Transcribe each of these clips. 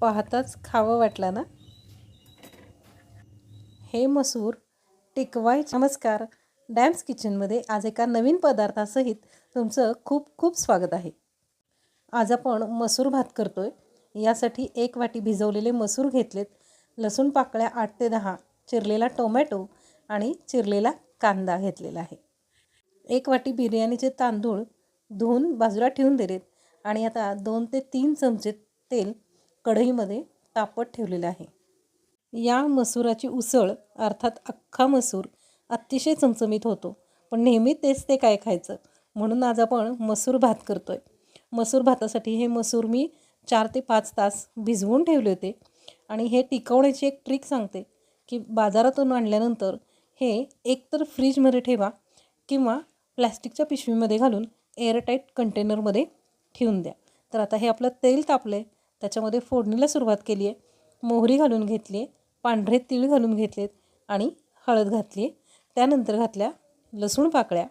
पाहताच खावं वाटलं ना? हे मसूर टिकवाय नमस्कार. डॅम्स किचनमध्ये आज एका नवीन पदार्थासहित तुमचं खूप खूप स्वागत आहे. आज आपण मसूर भात करतो आहे यासाठी एक वाटी भिजवलेले मसूर घेतलेत. लसूण पाकळ्या आठ ते दहा चिरलेला टोमॅटो आणि चिरलेला कांदा घेतलेला आहे. एक वाटी बिर्याणीचे तांदूळ धुवून बाजूला ठेवून दिलेत आणि आता दोन ते तीन चमचे तेल कढईमध्ये तापत ठेवलेलं आहे. या मसुराची उसळ अर्थात अख्खा मसूर अतिशय चमचमीत होतो. पण नेहमी तेच ते काय खायचं? म्हणून आज आपण मसूर भात करतो आहे मसूर भातासाठी हे मसूर मी चार ते पाच तास भिजवून ठेवले होते. आणि हे टिकवण्याची एक ट्रिक सांगते की बाजारातून आणल्यानंतर हे एकतर फ्रीजमध्ये ठेवा किंवा प्लॅस्टिकच्या पिशवीमध्ये घालून एअरटाईट कंटेनरमध्ये ठेवून द्या. तर आता हे आपलं तेल तापलं आहे त्याच्यामध्ये फोडणीला सुरुवात केली आहे. मोहरी घालून घेतली आहे पांढरे तीळ घालून घेतलेत आणि हळद घातली आहे. त्यानंतर घातल्या लसूण पाकळ्या.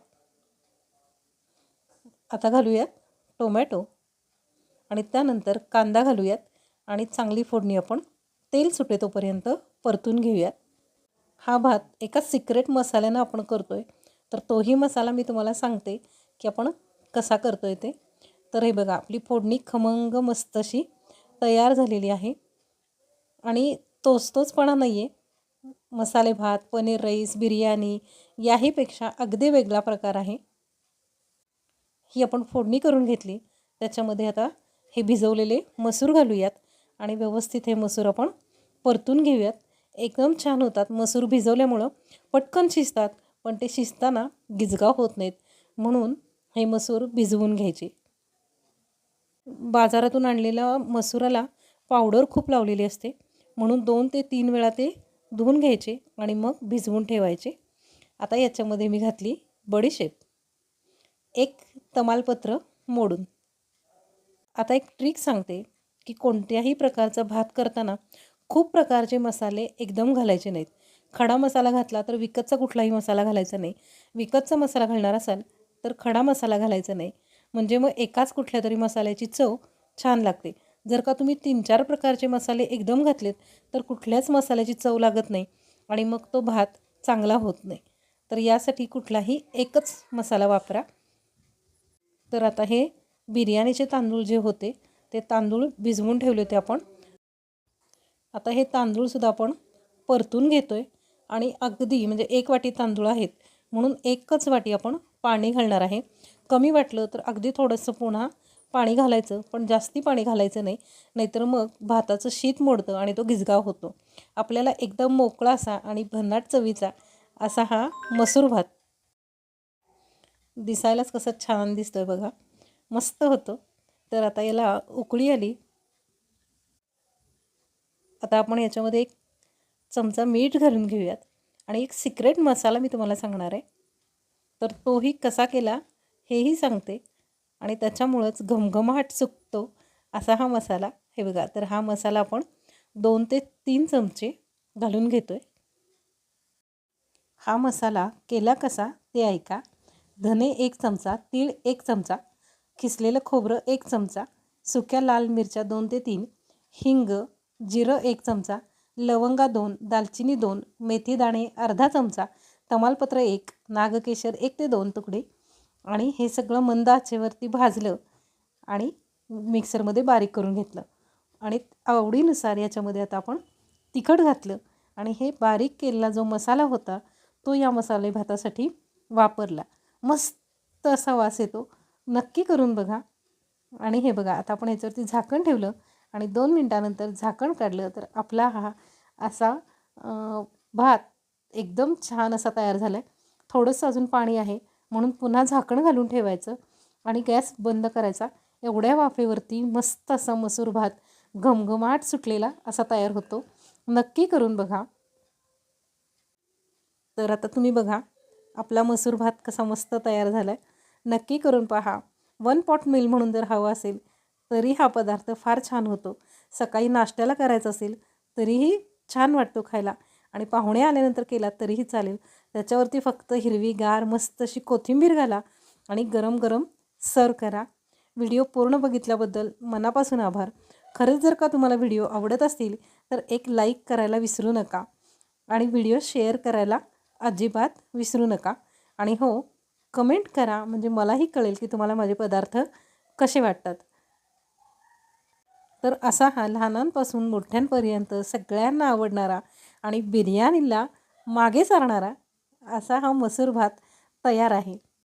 आता घालूयात टोमॅटो. आणि त्यानंतर कांदा घालूयात आणि चांगली फोडणी आपण तेल सुटे तोपर्यंत परतून घेऊयात. हा भात एका सिक्रेट मसाल्यानं आपण करतो आहे तर तोही मसाला मी तुम्हाला सांगते की आपण कसा करतो आहे ते. तर हे बघा आपली फोडणी खमंग मस्त अशी तयार झालेली आहे. आणि तोच तोचपणा नाही आहे मसाले भात पनीर राईस बिर्याणी याहीपेक्षा अगदी वेगळा प्रकार आहे. ही आपण फोडणी करून घेतली. त्याच्यामध्ये आता हे भिजवलेले मसूर घालूयात आणि व्यवस्थित हे मसूर आपण परतून घेऊयात. एकदम छान होतात. मसूर भिजवल्यामुळं पटकन शिजतात पण ते शिजताना गिजगाव होत नाहीत. म्हणून हे मसूर भिजवून घ्यायचे. बाजारातून आणलेला मसुराला पावडर खूप लावलेली असते. म्हणून दोन ते तीन वेळा ते धुवून घ्यायचे आणि मग भिजवून ठेवायचे. आता याच्यामध्ये मी घातली बडीशेप एक तमालपत्र मोडून. आता एक ट्रिक सांगते की कोणत्याही प्रकारचा भात करताना खूप प्रकारचे मसाले एकदम घालायचे नाहीत. खडा मसाला घातला तर विकतचा कुठलाही मसाला घालायचा नाही. विकतचा मसाला घालणार असाल तर खडा मसाला घालायचा नाही. म्हणजे मग एकाच कुठल्या तरी मसाल्याची चव छान लागते. जर का तुम्ही तीन चार प्रकारचे मसाले एकदम घातलेत तर कुठल्याच मसाल्याची चव लागत नाही आणि मग तो भात चांगला होत नाही. तर यासाठी कुठलाही एकच मसाला वापरा. तर आता हे बिर्याणीचे तांदूळ जे होते ते तांदूळ भिजवून ठेवले होते आपण. आता हे तांदूळसुद्धा आपण परतून घेतो आहे आणि अगदी म्हणजे एक वाटी तांदूळ आहेत म्हणून एकच वाटी आपण पाणी घालणार आहे. कमी वाटलं तर अगदी थोडंसं पुन्हा पाणी घालायचं पण जास्ती पाणी घालायचं नाही. नाहीतर मग भाताचं शीत मोडतं आणि तो गिजगाव होतो. आपल्याला एकदम मोकळा असा आणि भन्नाट चवीचा असा हा मसूर भात. दिसायलाच कसं छान दिसतोय बघा. मस्त होतं. तर आता याला उकळी आली. आता आपण याच्यामध्ये एक चमचा मीठ घालून घेऊयात. आणि एक सिक्रेट मसाला मी तुम्हाला सांगणार आहे. तर तोही कसा केला? हेही सांगते. आणि त्याच्यामुळंच घमघमाट सुकतो असा हा मसाला. हे बघा तर हा मसाला आपण दोन ते तीन चमचे घालून घेतो आहे हा मसाला केला कसा ते ऐका. धने एक चमचा तीळ एक चमचा खिसलेलं खोबरं एक चमचा सुक्या लाल मिरच्या दोन ते तीन हिंग जिरं एक चमचा लवंगा दोन दालचिनी दोन मेथी दाणे अर्धा चमचा तमालपत्र एक नागकेशर एक ते दोन तुकडे आणि हे सगळं मंद आचेवरती भाजलं आणि मिक्सरमध्ये बारीक करून घेतलं. आणि आवडीनुसार याच्यामध्ये आता आपण तिखट घातलं आणि हे बारीक केलेला जो मसाला होता तो या मसाले भातासाठी वापरला. मस्त असा वास येतो. नक्की करून बघा. आणि हे बघा आता आपण याच्यावरती झाकण ठेवलं आणि दोन मिनटानंतर झाकण काढलं तर आपला हा असा भात एकदम छान असा तयार झाला आहे थोडंसं अजून पाणी आहे. म्हणून पुन्हा झाकण घालून ठेवायचं आणि गॅस बंद करायचा. एवढ्या वाफेवरती मस्त असा मसूर भात घमघमाट सुटलेला असा तयार होतो. नक्की करून बघा. तर आता तुम्ही बघा आपला मसूर भात कसा मस्त तयार झाला आहे नक्की करून पहा. वन पॉट मिल म्हणून जर हवा असेल तरी हा पदार्थ फार छान होतो. सकाळी नाश्त्याला करायचा असेल तरीही छान वाटतो खायला. आणि पाहुणे आल्यानंतर केला तरीही चालेल. त्याच्यावरती फक्त हिरवी गार मस्त अशी कोथिंबीर घाला आणि गरम गरम सर्व करा. व्हिडिओ पूर्ण बघितल्याबद्दल मनापासून आभार. खरंच जर का तुम्हाला व्हिडिओ आवडत असतील तर एक लाईक करायला विसरू नका आणि व्हिडिओ शेअर करायला अजिबात विसरू नका. आणि हो कमेंट करा म्हणजे मलाही कळेल की तुम्हाला माझे पदार्थ कसे वाटतात. तर असा हा लहानांपासून मोठ्यांपर्यंत सगळ्यांना आवडणारा आणि बिर्याणीला मागे सारणारा असा हा मसूर भात तयार आहे.